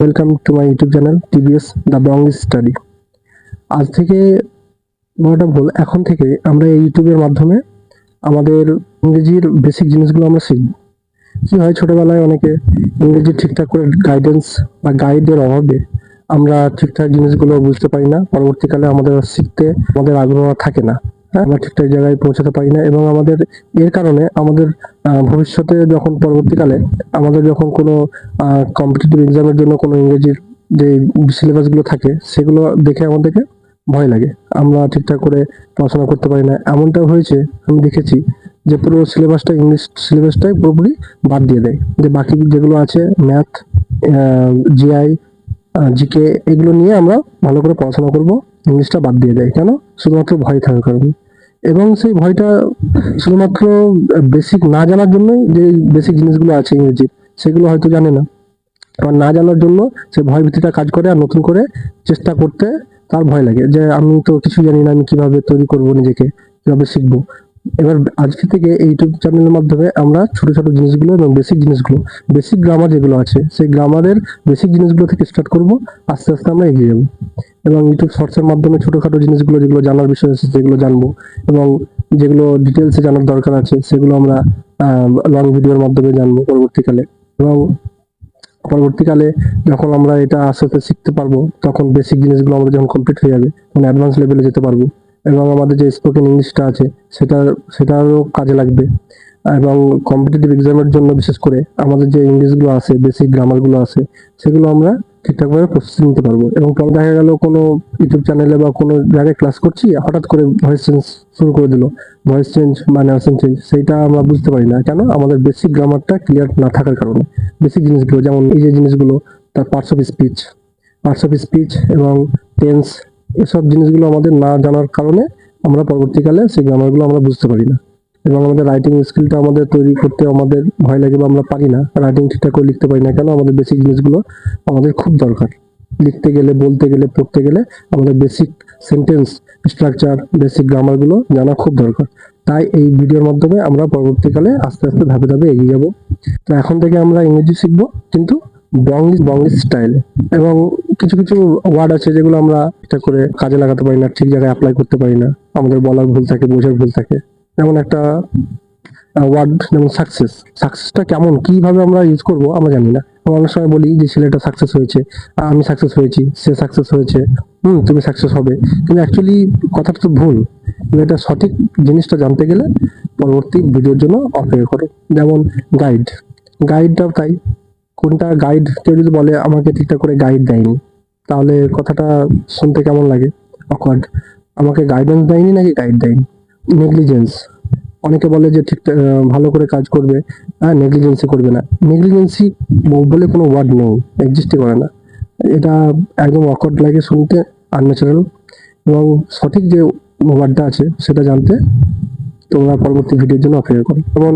Welcome to my YouTube channel TVS the bong study আজ থেকে বড়টা ভুল, এখন থেকে আমরা এই ইউটিউবের মাধ্যমে আমাদের ইংরেজির বেসিক জিনিসগুলো আমরা শিখব। কি হয়, ছোটবেলায় অনেকে ইংরেজি ঠিকঠাক করে গাইডেন্স বা গাইডের অভাবে আমরা ঠিকঠাক জিনিসগুলো বুঝতে পারি না, পরবর্তীকালে আমাদের শিখতে আমাদের আগ্রহ থাকে না। আমরা ঠিকঠাক জায়গায় পৌঁছাতে পারি না এবং আমাদের, এর কারণে আমাদের ভবিষ্যতে যখন পরবর্তীকালে আমাদের যখন কোনো কম্পিটিটিভ এক্সামের জন্য কোনো ইংরেজির যে সিলেবাসগুলো থাকে, সেগুলো দেখে আমাদেরকে ভয় লাগে। আমরা ঠিকঠাক করে পড়াশোনা করতে পারি না। এমনটাও হয়েছে, আমি দেখেছি যে পুরো সিলেবাসটা ইংলিশ সিলেবাসটাই পুরোপুরি বাদ দিয়ে দেয়। যে বাকি যেগুলো আছে ম্যাথ জিআই জিকে এগুলো নিয়ে আমরা ভালো করে পড়াশোনা করব। ইংলিশটা বাদ দিয়ে দেয়, কেন? শুধুমাত্র ভয় থাকার কারণে। এবং সেই ভয়টা শুধুমাত্র বেসিক না জানার জন্যই যে বেসিক জিনিসগুলো আছে ইংরেজির সেগুলো হয়তো জানে না। আর না জানার জন্য সে ভয় ভীতিটা কাজ করে আর নতুন করে চেষ্টা করতে তার ভয় লাগে যে, আমি তো কিছু জানি না, আমি কীভাবে তৈরি করব নিজেকে, কীভাবে শিখব। এবার আজকে থেকে ইউটিউব চ্যানেলের মাধ্যমে আমরা ছোট ছোট জিনিসগুলো এবং বেসিক জিনিসগুলো বেসিক গ্রামার যেগুলো আছে, সেই গ্রামারের বেসিক জিনিসগুলো থেকে স্টার্ট করব, আস্তে আস্তে আমরা এগিয়ে যাব। এবং ইউটিউব শর্টসের মাধ্যমে ছোটখাটো জিনিসগুলো যেগুলো জানার বিষয় আছে সেগুলো জানব এবং যেগুলো ডিটেলসে জানার দরকার আছে সেগুলো আমরা লং ভিডিওর মাধ্যমে জানব পরবর্তীকালে। এবং পরবর্তীকালে যখন আমরা এটা আস্তে আস্তে শিখতে পারব, তখন বেসিক জিনিসগুলো আমাদের যখন কমপ্লিট হয়ে যাবে তখন অ্যাডভান্স লেভেলে যেতে পারব। এবং আমাদের যে স্পোকেন ইংলিশটা আছে সেটা সেটারও কাজে লাগবে। এবং কম্পিটিটিভ এক্সামের জন্য বিশেষ করে আমাদের যে ইংলিশগুলো আছে বেসিক গ্রামারগুলো আছে, সেগুলো আমরা ঠিকঠাকভাবে প্রস্তুতি নিতে পারব। এবং পরে দেখা গেল কোনো ইউটিউব চ্যানেলে বা কোনো জায়গায় ক্লাস করছি, হঠাৎ করে ভয়েস চেঞ্জ শুরু করে দিল। ভয়েস চেঞ্জ বা নার্সিং চেঞ্জ সেইটা আমরা বুঝতে পারি না। কেন? আমাদের বেসিক গ্রামারটা ক্লিয়ার না থাকার কারণে। বেসিক জিনিসগুলো, যেমন এই যে জিনিসগুলো, তার parts of speech parts of speech এবং টেন্স এসব জিনিসগুলো আমাদের না জানার কারণে আমরা পরবর্তীকালে সেই গ্রামারগুলো আমরা বুঝতে পারি না। এবং আমাদের রাইটিং স্কিলটা আমাদের তৈরি করতে আমাদের ভয় লাগে বা আমরা পারি না। রাইটিং ঠিকঠাক করে লিখতে পারি না কেন? আমাদের বেসিক জিনিসগুলো আমাদের খুব দরকার। লিখতে গেলে, বলতে গেলে, পড়তে গেলে আমাদের বেসিক সেন্টেন্স স্ট্রাকচার বেসিক গ্রামারগুলো জানা খুব দরকার। তাই এই ভিডিওর মাধ্যমে আমরা পরবর্তীকালে আস্তে আস্তে ধাপে ধাপে এগিয়ে যাব। তো এখন থেকে আমরা ইংরেজি শিখব, কিন্তু বঙ্গলিশ বঙ্গলিশ স্টাইলে এবং কিছু কিছু ওয়ার্ড আছে যেগুলো আমরা এটা করে কাজে লাগাতে পারি না, ঠিক জায়গায় অ্যাপ্লাই করতে পারি না। আমাদের বলার ভুল থাকে, বোঝার ভুল থাকে। যেমন একটা ওয়ার্ড যেমন সাকসেস সাকসেসটা কেমন, কীভাবে আমরা ইউজ করব আমরা জানি না। অনেক সময় বলি যে ছেলেটা সাকসেস হয়েছে আমি সাকসেস হয়েছি, সে সাকসেস হয়েছে, হুম, তুমি সাকসেস হবে। কিন্তু অ্যাকচুয়ালি কথাটা তো ভুল। এটা সঠিক জিনিসটা জানতে গেলে পরবর্তী ভিডিওর জন্য অপেক্ষা করো। যেমন গাইড গাইডটাও তাই। কোনটা গাইড কেউ যদি বলে, আমাকে ঠিকঠাক করে গাইড দেয়নি, তাহলে কথাটা শুনতে কেমন লাগে? অকওয়ার্ড আমাকে গাইডেন্স দেয়নি নাকি গাইড দেয়নি? নেগলিজেন্স অনেকে বলে যে ঠিক ভালো করে কাজ করবে হ্যাঁ নেগলিজেন্সি করবে না। নেগলিজেন্সি বলে কোনো ওয়ার্ড নেই এক্সিস্টই করে না। এটা একদম অকওয়ার্ড লাগে শুনতে আনন্যাচারাল এবং সঠিক যে ওয়ার্ডটা আছে, সেটা জানতে তোমরা পরবর্তী ভিডিওর জন্য অপেক্ষা করো। যেমন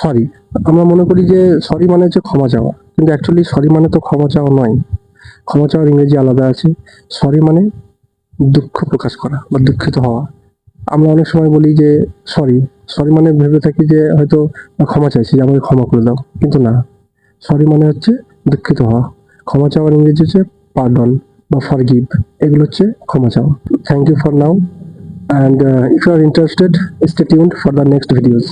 সরি আমরা মনে করি যে সরি মানে হচ্ছে ক্ষমা চাওয়া। কিন্তু অ্যাকচুয়ালি সরি মানে তো ক্ষমা চাওয়া নয়। ক্ষমা চাওয়ার ইংরেজি আলাদা আছে। সরি মানে দুঃখ প্রকাশ করা বা দুঃখিত হওয়া। আমরা অনেক সময় বলি যে, সরি। সরি মানে ভেবে থাকি যে, হয়তো ক্ষমা চাইছি যে আমাকে ক্ষমা করে দাও। কিন্তু না। সরি মানে হচ্ছে দুঃখিত হওয়া। ক্ষমা চাওয়ার ইংরেজি হচ্ছে পার্ডন বা ফর গিভ এগুলো হচ্ছে ক্ষমা চাওয়া। Thank you for now and if you are interested stay tuned for the next videos